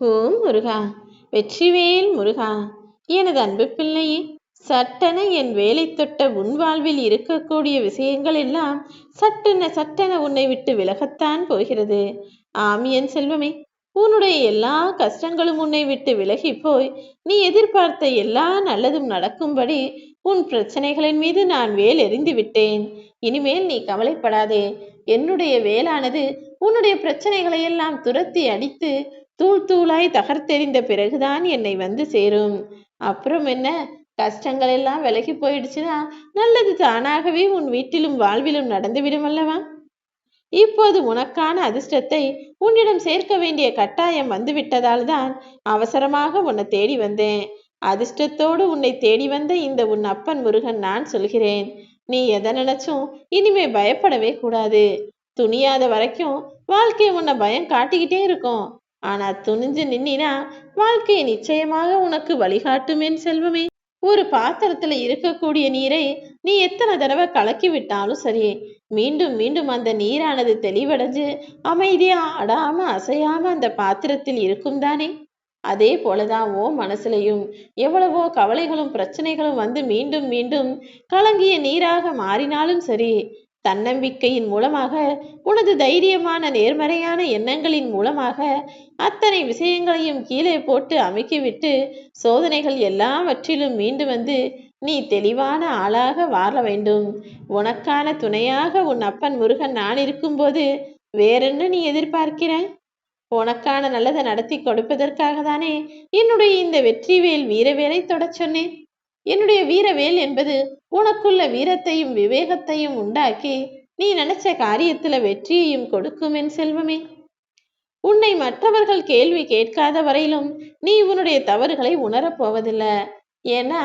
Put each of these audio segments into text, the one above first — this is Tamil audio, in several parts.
ஓம் முருகா வெற்றிவேல் முருகா எனது அன்பு பிள்ளையே சட்டென என் வேலை தொட்ட உன் வாழ்வில் இருக்கக்கூடிய விஷயங்கள் எல்லாம் சட்டென சட்டென உன்னை விட்டு விலகத்தான் போகிறது. ஆம் என் செல்வமே உன்னுடைய எல்லா கஷ்டங்களும் உன்னை விட்டு விலகி போய் நீ எதிர்பார்த்த எல்லா நல்லதும் நடக்கும்படி உன் பிரச்சனைகளின் மீது நான் வேல் எறிந்து விட்டேன். இனிமேல் நீ கவலைப்படாதே. என்னுடைய வேலானது உன்னுடைய பிரச்சனைகளை எல்லாம் துரத்தி அடித்து தூள் தூளாய் தகர்த்தெறிந்த பிறகுதான் என்னை வந்து சேரும். அப்புறம் என்ன? கஷ்டங்கள் எல்லாம் விலகி போயிடுச்சுன்னா நல்லது தானாகவே உன் வீட்டிலும் வாழ்விலும் நடந்துவிடும் அல்லவா இப்போது உனக்கான அதிர்ஷ்டத்தை உன்னிடம் சேர்க்க வேண்டிய கட்டாயம் வந்துவிட்டதால் தான் அவசரமாக உன்னை தேடி வந்தேன். அதிர்ஷ்டத்தோடு உன்னை தேடி வந்த இந்த உன் அப்பன் முருகன் நான் சொல்கிறேன். நீ எதை நினைச்சும் இனிமே பயப்படவே கூடாது. துணியாத வரைக்கும் வாழ்க்கை உன்னை பயம் காட்டிக்கிட்டே இருக்கும். ஆனா துணிஞ்சு நின்னா வாழ்க்கை நிச்சயமாக உனக்கு வழிகாட்டுமேன் செல்வமே. ஒரு பாத்திரத்துல இருக்கக்கூடிய நீரை நீ எத்தனை தடவை கலக்கி விட்டாலும் சரி மீண்டும் மீண்டும் அந்த நீரானது தெளிவடைஞ்சு அமைதியா அடாம அசையாம அந்த பாத்திரத்தில் இருக்கும் தானே. அதே போலதான் ஓ மனசுலையும் எவ்வளவோ கவலைகளும் பிரச்சனைகளும் வந்து மீண்டும் மீண்டும் கலங்கிய நீராக மாறினாலும் சரி தன்னம்பிக்கையின் மூலமாக உனது தைரியமான நேர்மறையான எண்ணங்களின் மூலமாக அத்தனை விஷயங்களையும் கீழே போட்டு அமைக்கிவிட்டு சோதனைகள் எல்லாவற்றிலும் மீண்டு வந்து நீ தெளிவான ஆளாக வாழ வேண்டும். உனக்கான துணையாக உன் அப்பன் முருகன் நான் இருக்கும்போது வேறென்ன நீ எதிர்பார்க்கிற உனக்கான நல்லதை நடத்தி கொடுப்பதற்காக தானே என்னுடைய இந்த வெற்றிவேல் வீரவேலை தொடச் சொன்னேன். என்னுடைய வீரவேல் என்பது உனக்குள்ள வீரத்தையும் விவேகத்தையும் உண்டாக்கி நீ நினைச்ச காரியத்துல வெற்றியையும் கொடுக்கும் என் செல்வமே. உன்னை மற்றவர்கள் கேள்வி கேட்காத வரையிலும் நீ உன்னுடைய தவறுகளை உணரப் போவதில்லை. ஏன்னா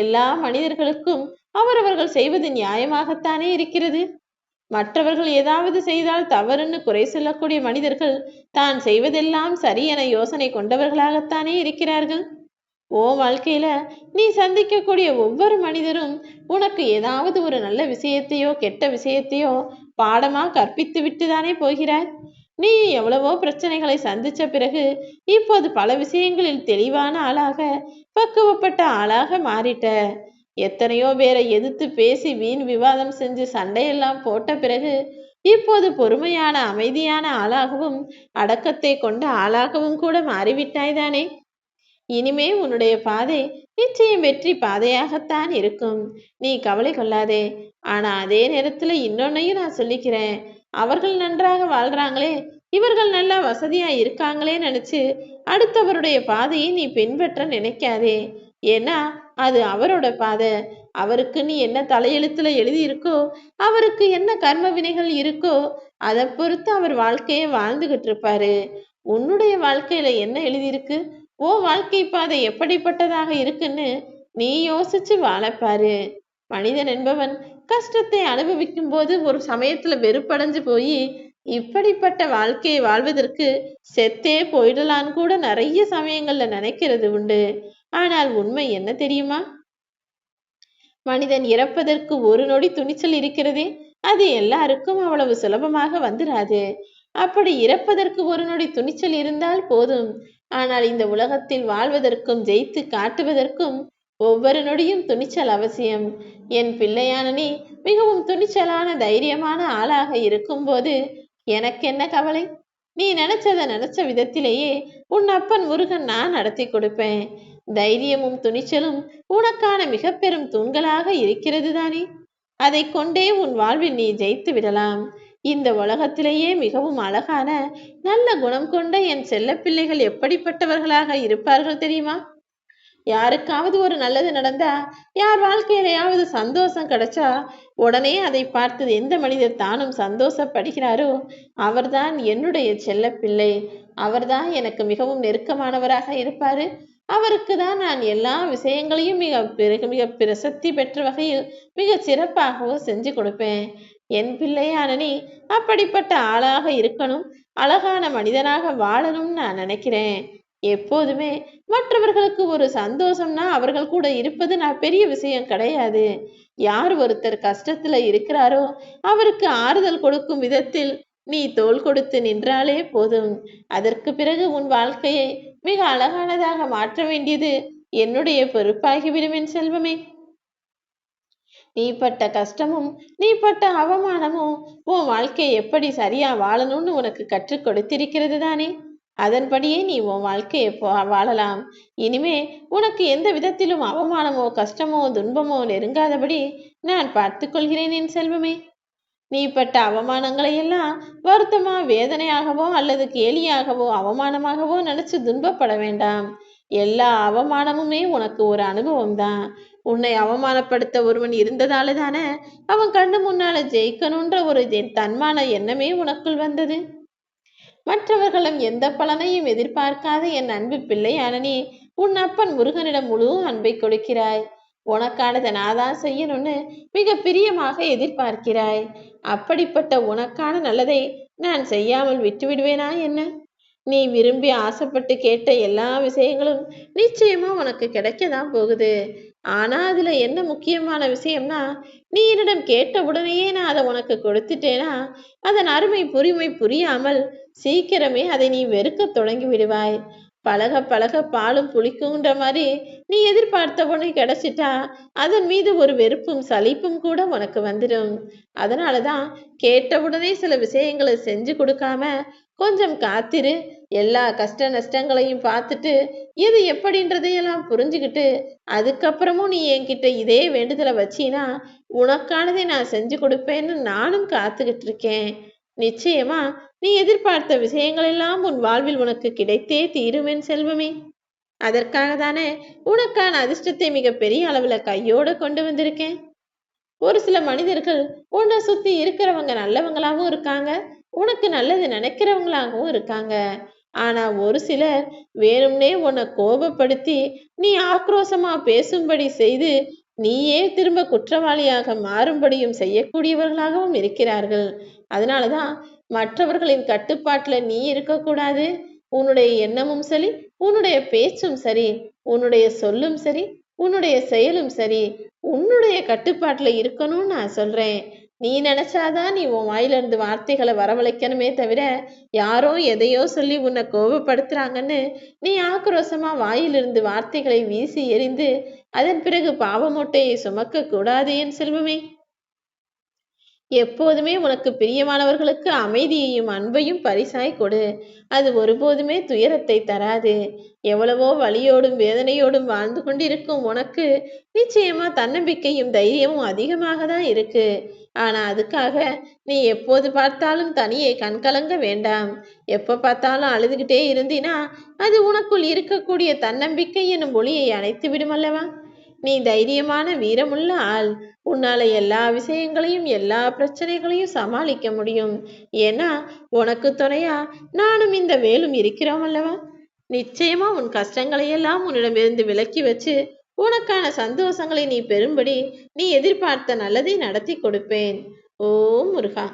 எல்லா மனிதர்களுக்கும் அவரவர்கள் செய்வது நியாயமாகத்தானே இருக்கிறது. மற்றவர்கள் ஏதாவது செய்தால் தவறுன்னு குறை சொல்லக்கூடிய மனிதர்கள் தான் செய்வதெல்லாம் சரி என யோசனை கொண்டவர்களாகத்தானே இருக்கிறார்கள். ஓ வாழ்க்கையில நீ சந்திக்கக்கூடிய ஒவ்வொரு மனிதரும் உனக்கு ஏதாவது ஒரு நல்ல விஷயத்தையோ கெட்ட விஷயத்தையோ பாடமா கற்பித்து விட்டுதானே போகிறார்? நீ எவ்வளவோ பிரச்சனைகளை சந்திச்ச பிறகு இப்போது பல விஷயங்களில் தெளிவான ஆளாக பக்குவப்பட்ட ஆளாக மாறிட்ட. எத்தனையோ பேரை எதிர்த்து பேசி வீண் விவாதம் செஞ்சு சண்டையெல்லாம் போட்ட பிறகு இப்போது பொறுமையான அமைதியான ஆளாகவும் அடக்கத்தை கொண்ட ஆளாகவும் கூட மாறிவிட்டாய்தானே இனிமே உன்னுடைய பாதை நிச்சயம் வெற்றி பாதையாகத்தான் இருக்கும். நீ கவலை கொள்ளாதே. ஆனா அதே நேரத்துல இன்னொன்னையும் நான் சொல்லிக்கிறேன். அவர்கள் நன்றாக வாழ்றாங்களே. இவர்கள் நல்லா வசதியா இருக்காங்களே நினைச்சு அடுத்தவருடைய பாதையை நீ பின்பற்ற நினைக்காதே. ஏன்னா அது அவரோட பாதை. அவருக்கு நீ என்ன தலையெழுத்துல எழுதி இருக்கோ அவருக்கு என்ன கர்ம வினைகள் இருக்கோ அதை பொறுத்து அவர் வாழ்க்கையை வாழ்ந்துகிட்டு இருப்பாரு உன்னுடைய வாழ்க்கையில என்ன எழுதியிருக்கு? ஓ வாழ்க்கை பாதை எப்படிப்பட்டதாக இருக்குன்னு நீ யோசிச்சு வாழப்பாரு மனிதன் என்பவன் கஷ்டத்தை அனுபவிக்கும் போது ஒரு சமயத்துல வெறுப்படைஞ்சு போய் இப்படிப்பட்ட வாழ்க்கையை வாழ்வதற்கு செத்தே போயிடலான்னு கூட நிறைய சமயங்கள்ல நினைக்கிறது உண்டு. ஆனால் உண்மை என்ன தெரியுமா? மனிதன் இறப்பதற்கு ஒரு நொடி துணிச்சல் இருக்கிறதே அது எல்லாருக்கும் அவ்வளவு சுலபமாக வந்துராது. அப்படி இறப்பதற்கு ஒரு நொடி துணிச்சல் இருந்தால் போதும். ஆனால் இந்த உலகத்தில் வாழ்வதற்கும் ஜெயித்து காட்டுவதற்கும் ஒவ்வொரு நொடியும் துணிச்சல் அவசியம். என் பிள்ளையான நீ மிகவும் துணிச்சலான தைரியமான ஆளாக இருக்கும்போது எனக்கு என்ன கவலை? நீ நினைச்சதை நினைச்ச விதத்திலேயே உன் அப்பன் முருகன் நான் நடத்தி கொடுப்பேன். தைரியமும் துணிச்சலும் உனக்கான மிக பெரும் தூண்களாக இருக்கிறது தானே? அதை கொண்டே உன் வாழ்வில் நீ ஜெயித்து விடலாம். இந்த உலகத்திலேயே மிகவும் அழகான நல்ல குணம் கொண்ட என் செல்ல பிள்ளைகள் எப்படிப்பட்டவர்களாக இருப்பார்கள் தெரியுமா? யாருக்காவது ஒரு நல்லது நடந்தா யார் வாழ்க்கையிலையாவது சந்தோஷம் கிடைச்சா உடனே அதை பார்த்து எந்த மனிதர் தானும் சந்தோஷப்படுகிறாரோ அவர்தான் என்னுடைய செல்ல பிள்ளை அவர்தான் எனக்கு மிகவும் நெருக்கமானவராக இருப்பாரு. அவருக்கு தான் நான் எல்லா விஷயங்களையும் மிக பிறகு மிக பிரசித்தி பெற்ற வகையில் மிக சிறப்பாகவும் செஞ்சு கொடுப்பேன். என் பிள்ளையான நீ அப்படிப்பட்ட ஆளாக இருக்கணும் அழகான மனிதனாக வாழணும்னு நான் நினைக்கிறேன். எப்போதுமே மற்றவர்களுக்கு ஒரு சந்தோஷம்னா அவர்கள் கூட இருப்பது நான் பெரிய விஷயம் கிடையாது. யார் ஒருத்தர் கஷ்டத்துல இருக்கிறாரோ அவருக்கு ஆறுதல் கொடுக்கும் விதத்தில் நீ தோல் கொடுத்து நின்றாலே போதும். அதற்கு பிறகு உன் வாழ்க்கையை மிக அழகானதாக மாற்ற வேண்டியது என்னுடைய பொறுப்பாகிவிடும் என் செல்வமே. நீ பட்ட கஷ்டமும் நீ பட்ட அவமானமும் உன் வாழ்க்கையை எப்படி சரியா வாழணும்னு உனக்கு கற்றுக் கொடுத்திருக்கிறது தானே. அதன்படியே நீ உன் வாழ்க்கையை வாழலாம். இனிமே உனக்கு எந்த விதத்திலும் அவமானமோ கஷ்டமோ துன்பமோ நெருங்காதபடி நான் பார்த்துக் கொள்கிறேன் என் செல்வமே. நீ பட்ட அவமானங்களை எல்லாம் வருத்தமா வேதனையாகவோ அல்லது கேலியாகவோ அவமானமாகவோ நினைச்சு துன்பப்பட வேண்டாம். எல்லா அவமானமுமே உனக்கு ஒரு அனுபவம் தான் உன்னை அவமானப்படுத்த ஒருவன் இருந்ததால தானே அவன் கண்ணு முன்னால ஜெயிக்கணுன்ற ஒரு தன்மான எண்ணமே உனக்குள் வந்தது? மற்றவர்களும் எந்த பலனையும் எதிர்பார்க்காத என் அன்பு பிள்ளையான நீ உன் அப்பன் முருகனிடம் முழு அன்பை கொடுக்கிறாய். உனக்கானதை நான் தான் செய்யணும்னு மிக பிரியமாக எதிர்பார்க்கிறாய். அப்படிப்பட்ட உனக்கான நல்லதை நான் செய்யாமல் விட்டு விடுவேனா என்ன? நீ விரும்பி ஆசைப்பட்டு கேட்ட எல்லா விஷயங்களும் நிச்சயமா உனக்கு கிடைக்கதான் போகுது. ஆனா அதுல என்ன முக்கியமான விஷயம்னா நீ என்னிடம் கேட்ட உடனேயே நான் அதை உனக்கு கொடுத்துட்டேனா அதன் அருமை புரிமை புரியாமல் சீக்கிரமே அதை நீ வெறுக்க தொடங்கி விடுவாய். பழக பழக பாலும் புளிக்குன்ற மாதிரி நீ எதிர்பார்த்த உடனே கிடைச்சிட்டா அதன் மீது ஒரு வெறுப்பும் சலிப்பும் கூட உனக்கு வந்துடும் அதனாலதான் கேட்டவுடனே சில விஷயங்களை செஞ்சு கொடுக்காம கொஞ்சம் காத்திரு. எல்லா கஷ்ட நஷ்டங்களையும் பார்த்துட்டு எது எப்படின்றதையெல்லாம் புரிஞ்சுக்கிட்டு அதுக்கப்புறமும் நீ என்கிட்ட இதே வேண்டுதலை வச்சினா உனக்கானதை நான் செஞ்சு கொடுப்பேன்னு நானும் காத்துக்கிட்டு இருக்கேன். நிச்சயமா நீ எதிர்பார்த்த விஷயங்கள் எல்லாம் உன் வாழ்வில் உனக்கு கிடைத்தே தீருமென் செல்வமே. அதற்காக தானே உனக்கான அதிர்ஷ்டத்தை மிக பெரிய அளவுல கையோட கொண்டு வந்திருக்கேன். ஒரு சில மனிதர்கள் உன்னை சுத்தி இருக்கிறவங்க நல்லவங்களாகவும் இருக்காங்க உனக்கு நல்லது நினைக்கிறவங்களாகவும் இருக்காங்க. ஆனா ஒரு சிலர் வேணும்னே உன்னை கோபப்படுத்தி நீ ஆக்ரோஷமா பேசும்படி செய்து நீயே திரும்ப குற்றவாளியாக மாறும்படியும் செய்யக்கூடியவர்களாகவும் இருக்கிறார்கள். அதனாலதான் மற்றவர்களின் கட்டுப்பாட்டுல நீ இருக்கக்கூடாது. உன்னுடைய எண்ணமும் சரி உன்னுடைய பேச்சும் சரி உன்னுடைய சொல்லும் சரி உன்னுடைய செயலும் சரி உன்னுடைய கட்டுப்பாட்டுல இருக்கணும்னு நான் சொல்றேன். நீ நினைச்சாதான் நீ உன் வாயிலிருந்து வார்த்தைகளை வரவழைக்கணுமே தவிர யாரோ எதையோ சொல்லி உன்னை கோபப்படுத்துறாங்கன்னு நீ ஆக்ரோஷமா வாயிலிருந்து வார்த்தைகளை வீசி எறிந்து அதன் பிறகு பாவமூட்டையை சுமக்க கூடாது என் செல்வமே. எப்போதுமே உனக்கு பிரியமானவர்களுக்கு அமைதியையும் அன்பையும் பரிசாய் கொடு. அது ஒருபோதுமே துயரத்தை தராது. எவ்வளவோ வலியோடும் வேதனையோடும் வாழ்ந்து கொண்டிருக்கும் உனக்கு நிச்சயமா தன்னம்பிக்கையும் தைரியமும் அதிகமாக தான் இருக்கு. ஆனா அதுக்காக நீ எப்போது பார்த்தாலும் தனியே கண்கலங்க வேண்டாம். எப்ப பார்த்தாலும் அழுதுகிட்டே இருந்தினா அது உனக்குள் இருக்கக்கூடிய தன்னம்பிக்கை எனும் ஒளியை அணைத்து விடுமல்லவா நீ தைரியமான வீரமுள்ள ஆள். உன்னால எல்லா விஷயங்களையும் எல்லா பிரச்சனைகளையும் சமாளிக்க முடியும். ஏன்னா உனக்கு துணையா நானும் இந்த வேலும் இருக்கிறோம் அல்லவா? நிச்சயமா உன் கஷ்டங்களை எல்லாம் உன்னிடமிருந்து விலக்கி வச்சு உனக்கான சந்தோஷங்களை நீ பெறும்படி நீ எதிர்பார்த்த நல்லதை நடத்தி கொடுப்பேன். ஓ முருகா!